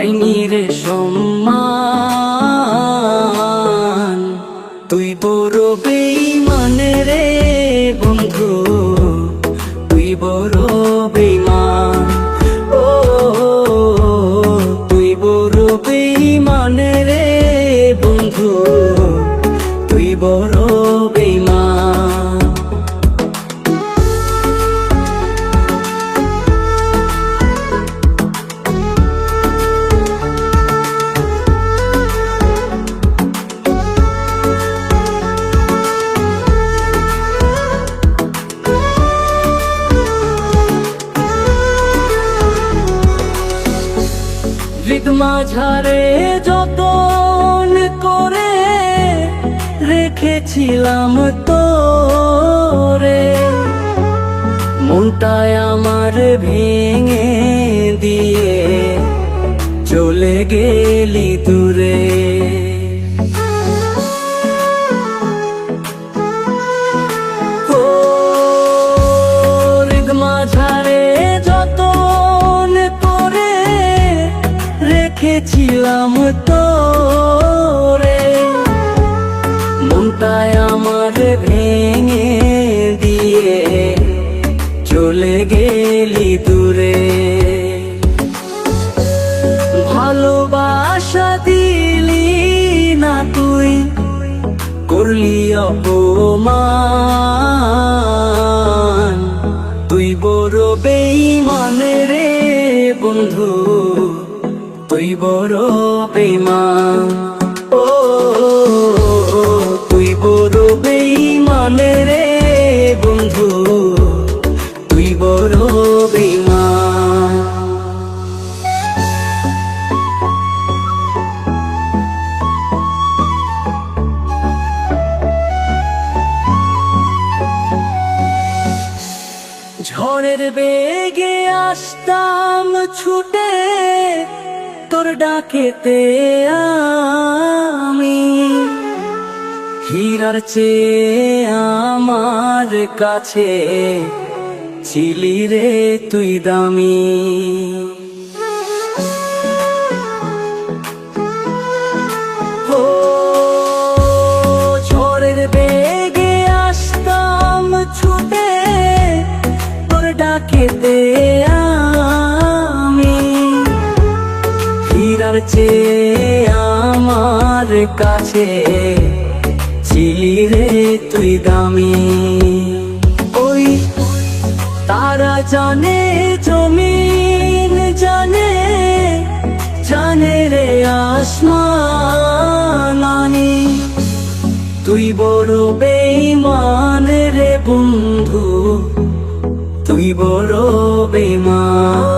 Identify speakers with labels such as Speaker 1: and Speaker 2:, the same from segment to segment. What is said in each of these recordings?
Speaker 1: পাইনি রে সম্মান ঝাড়ে যতন করে রেখেছিলাম তোরে। মনটায় আমার ভেঙে দিয়ে চলে গেলি দূরে রেখেছিলাম তোরে। মনটায় আমার ভেঙে দিয়ে চলে গেলি দূরে। ভালোবাসা দিলি না তুই, করলি অপমান। তুই বড় বেইমান ও, তুই বড় বেইমান রে বন্ধু। তুই বড় বেইমান ঝড়ের বেগে আসতাম ছুটে। তোর ডাকেতে আমি। হীরার চেয়ে আমার কাছে ছিলি রে তুই দামি। ও বেগে আসতাম ছুটে, তোর ডাকেতে চেয়ে আমার কাছে। ছিলি রে তুই দামি। ওই তারা জানে জমিন জানে জানে রে আসমানি তুই বড় বেইমান রে বন্ধু, তুই বড় বেইমান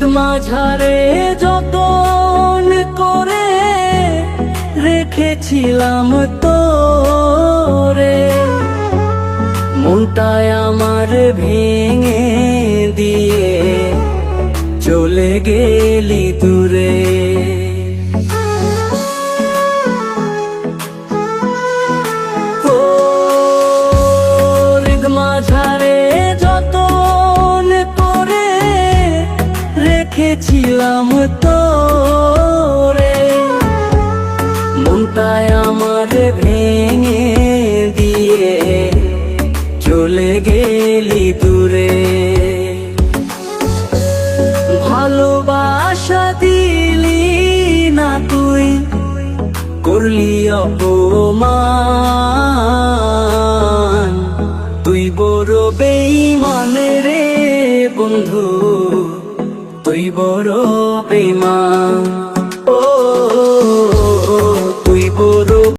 Speaker 1: রিদমা ঝাড়ে যতন করে রেখেছিলাম তোরে। মনটায় আমার ভেঙে দিয়ে চলে গেলি দূরে। ও চেয়েছিলাম তোরে। মনটায় আমার ভেঙে দিয়ে চলে গেলি দূরে। ভালোবাসা দিলি না তুই, করলি অপমান। তুই বড় বেইমান রে বন্ধু। বড় বেইমান।